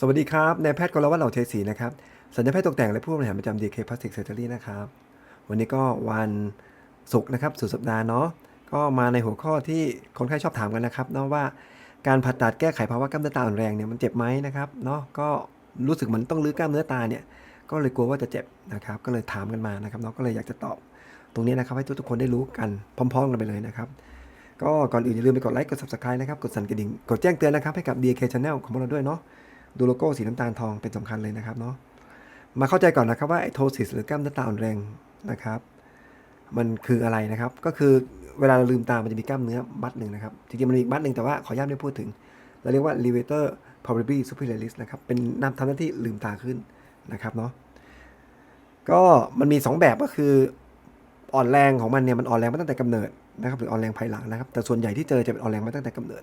สวัสดีครับนายแพทย์กรวัตเหล่าเทศีนะครับสัญญาแพทย์ตกแต่งและผู้บริหารประจำ DK Plastic Surgery นะครับ วันนี้ก็วันศุกร์นะครับสุดสัปดาห์เนาะก็มาในหัวข้อที่คนไข้ชอบถามกันนะครับเนาะว่าการผ่าตัดแก้ไขภาวะกล้ามเนื้อตาอ่อนแรงเนี่ยมันเจ็บไหมนะครับเนาะก็รู้สึกเหมือนต้องรื้อกล้ามเนื้อตาเนี่ยก็เลยกลัวว่าจะเจ็บนะครับก็เลยถามกันมานะครับเนาะก็เลยอยากจะตอบตรงนี้นะครับให้ทุกๆคนได้รู้กันพร้อม ๆ กันไปเลยนะครับก็ก่อนอื่นอย่าลืมไปกดไลค์กด subscribe นะครับกดสั่นกระดิ่งกดแจ้งเตือนนะครับให้กับ DK Channel ของพวกเราด้วยเนาะ ดูโลโก้สีน้ำตาลทองเป็นสำคัญเลยนะครับเนาะมาเข้าใจก่อนนะครับว่าไอโทซิสหรือกล้ามเนื้อตาอ่อนแรงนะครับ มันคืออะไรนะครับ ก็คือเวลาเราลืมตา มันจะมีกล้ามเนื้อมัดหนึ่งนะครับ จริงๆ มันมีอีกมัดหนึ่งแต่ว่าขออนุญาตไม่พูดถึง เราเรียกว่า levator palpebral superioris นะครับ เป็นนำทำหน้าที่ลืมตาขึ้นนะครับเนาะ ก็มันมี 2 แบบก็คืออ่อนแรงของมันเนี่ยมันอ่อนแรงมาตั้งแต่กำเนิดนะครับหรืออ่อนแรงภายหลังนะครับ แต่ส่วนใหญ่ที่เจอจะเป็นอ่อนแรงมาตั้งแต่กำเนิด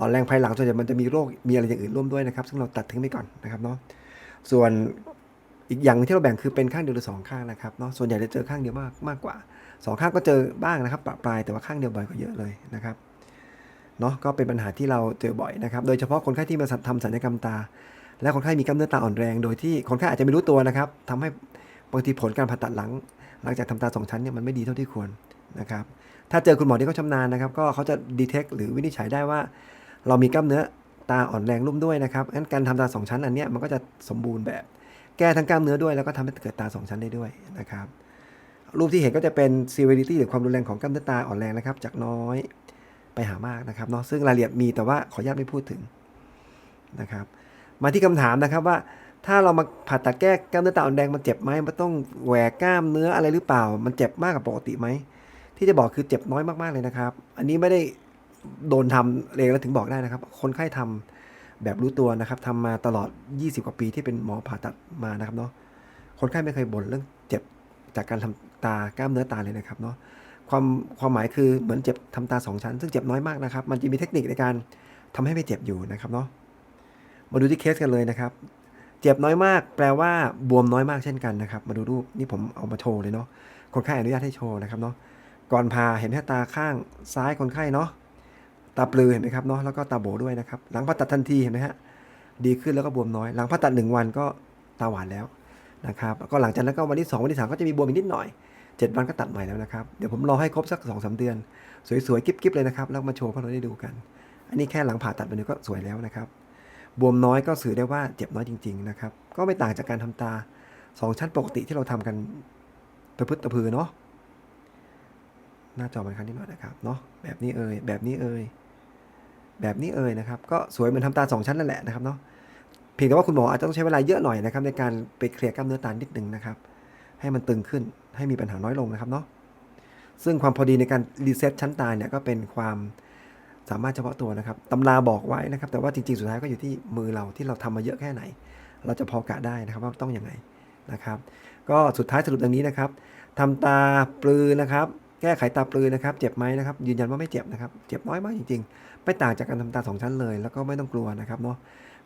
อ่อนแรงภายหลังส่วนใหญ่มันจะมีโรคมีอะไรอย่างอื่นร่วมด้วยนะครับ ซึ่งเราตัดทิ้งไปก่อนนะครับเนาะส่วนอีกอย่างที่เราแบ่งคือเป็นข้างเดียวหรือสองข้างนะครับเนาะส่วนใหญ่จะเจอข้างเดียวมากมากกว่าสองข้างก็เจอบ้างนะครับปลายแต่ว่าข้างเดียวบ่อยกว่าเยอะเลยนะครับเนาะก็เป็นปัญหาที่เราเจอบ่อยนะครับ โดยเฉพาะคนไข้ที่มาทำศัลยกรรมตา และคนไข้มีกล้ามเนื้อตาอ่อนแรง โดยที่คนไข้อาจจะไม่รู้ตัวนะครับทำให้บางทีผลการผ่าตัดหลัง หลังจากทำตาสองชั้นเนี่ยมันไม่ดีเท่าที่ควรนะครับ ถ้าเจอคุณหมอที่เขาชำนาญนะครับ ก็เขาจะดีเทคหรือวินิจฉัยได้ว่า เรามีกล้ามเนื้อตาอ่อนแรงร่วมด้วยนะครับงั้นการทำตาสองชั้นอันเนี้ยมันก็จะสมบูรณ์แบบ แก้ทั้งกล้ามเนื้อด้วยแล้วก็ทำให้เกิดตาสองชั้นได้ด้วยนะครับ รูปที่เห็นก็จะเป็น severity หรือความรุนแรงของกล้ามเนื้อตาอ่อนแรงนะครับ จากน้อยไปหามากนะครับเนาะซึ่งรายละเอียดมีแต่ว่าขออนุญาตไม่พูดถึงนะครับ มาที่คำถามนะครับว่าถ้าเรามาผ่าตัดแก้กล้ามเนื้อตาอ่อนแรงมันเจ็บไหมมันต้องแหวกกล้ามเนื้ออะไรหรือเปล่า มันเจ็บมากกว่าปกติไหมที่จะบอกคือเจ็บน้อยมากๆเลยนะครับ อันนี้ไม่ได้ โดนทำเองแล้วถึงบอกได้นะครับ คนไข้ทำแบบรู้ตัวนะครับทำมาตลอด 20 กว่าปีที่เป็นหมอผ่าตัดมานะครับเนาะคนไข้ไม่เคยบ่นเรื่องเจ็บจากการทำตากล้ามเนื้อตาเลยนะครับเนาะความความหมายคือเหมือนเจ็บทำตาสองชั้น ซึ่งเจ็บน้อยมากนะครับ มันจะมีเทคนิคในการทำให้ไม่เจ็บอยู่นะครับเนาะมาดูที่เคสกันเลยนะครับ เจ็บน้อยมาก แปลว่าบวมน้อยมากเช่นกันนะครับ มาดูรูปนี่ผมเอามาโชว์เลยเนาะคนไข้อนุญาตให้โชว์นะครับเนาะก่อนผ่าเห็นแค่ตาข้างซ้ายคนไข้เนาะ ตาปลือเห็นไหมครับเนาะแล้วก็ตาโบด้วยนะครับ หลังผ่าตัดทันทีเห็นไหมฮะดีขึ้นแล้วก็บวมน้อย หลังผ่าตัดหนึ่งวันก็ตาหวานแล้วนะครับก็หลังจากนั้นก็วันที่ 2 วันที่ 3 ก็จะมีบวมอีกนิดหน่อย 7 วันก็ตัดใหม่แล้วนะครับ เดี๋ยวผมรอให้ครบสัก2อสเดือน สวยๆกิ๊บๆเลยนะครับ แล้วมาโชว์ให้เราได้ดูกัน อันนี้แค่หลังผ่าตัดไปนี้ก็สวยแล้วนะครับ บวมน้อยก็สื่อได้ว่าเจ็บน้อยจริง ๆ นะครับ ก็ไม่ต่างจากการทำตา 2 ชั้นปกติที่เราทำกันตะพึดตะพือเนาะหน้าจอมันครั้งนิดหน่อยนะครับเนาะแบบนี้เอ่ยแบบนี้เอ่ย แบบนี้เอ่ยนะครับ ก็สวยเหมือนทำตาสองชั้นนั่นแหละนะครับเนาะเพียงแต่ว่าคุณหมออาจจะต้องใช้เวลาเยอะหน่อยนะครับ ในการไปเคลียร์กล้ามเนื้อตานิดนึงนะครับ ให้มันตึงขึ้นให้มีปัญหาน้อยลงนะครับเนาะซึ่งความพอดีในการรีเซ็ตชั้นตาเนี่ยก็เป็นความสามารถเฉพาะตัวนะครับตำราบอกไว้นะครับ แต่ว่าจริงๆ สุดท้ายก็อยู่ที่มือเราที่เราทำมาเยอะแค่ไหน เราจะพอกะได้นะครับว่าต้องยังไงนะครับ ก็สุดท้ายสรุปดังนี้นะครับทำตาปลือนะครับ แก้ไขตาปลือนะครับ เจ็บไหมนะครับ ยืนยันว่าไม่เจ็บนะครับ เจ็บน้อยมากจริงๆ ไม่ต่างจากการทำตาสองชั้นเลย แล้วก็ไม่ต้องกลัวนะครับเนาะ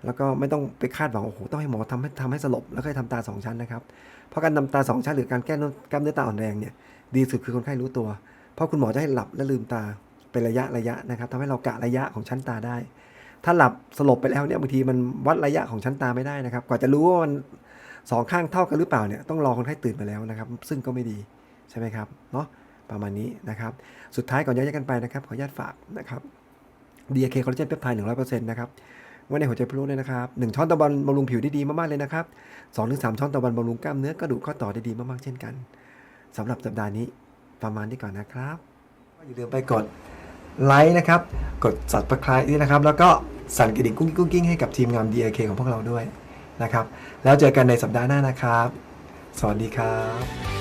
แล้วก็ไม่ต้องไปคาดหวังโอ้โหต้องให้หมอทำให้ทำให้สลบแล้วค่อยทำตาสองชั้นนะครับ เพราะการทำตาสองชั้นหรือการแก้กล้ามเนื้อตาอ่อนแรงเนี่ยดีสุดคือคนไข้รู้ตัว เพราะคุณหมอจะให้หลับและลืมตาเป็นระยะระยะนะครับทำให้เรากะระยะของชั้นตาได้ ถ้าหลับสลบไปแล้วเนี่ยบางทีมันวัดระยะของชั้นตาไม่ได้นะครับ กว่าจะรู้ว่ามันสองข้างเท่ากันหรือเปล่าเนี่ยต้องรอคนไข้ตื่นมาแล้วนะครับ ซึ่งก็ไม่ดีใช่ไหมครับเนาะ ประมาณนี้นะครับ สุดท้ายก่อนย้ายกันไปนะครับ ขออนุญาตฝากนะครับ DK คอลลาเจนเปปไทด์100%นะครับไว้ในหัวใจพลุเลยนะครับ1ช้อนตะวันบำรุงผิวได้ดีมากๆเลยนะครับ2-3ช้อนตะวันบำรุงกล้ามเนื้อกระดูกข้อต่อได้ดีมากๆเช่นกันสำหรับสัปดาห์นี้ประมาณนี้ก่อนนะครับอย่าลืมไปกดไลค์นะครับ กด subscribe ด้วยนะครับ แล้วก็สั่นกระดิ่งกุ้งกิ้งกุ้งกิ้งให้กับทีมงาน DK ของพวกเราด้วยนะครับ แล้วเจอกันในสัปดาห์หน้านะครับ สวัสดีครับ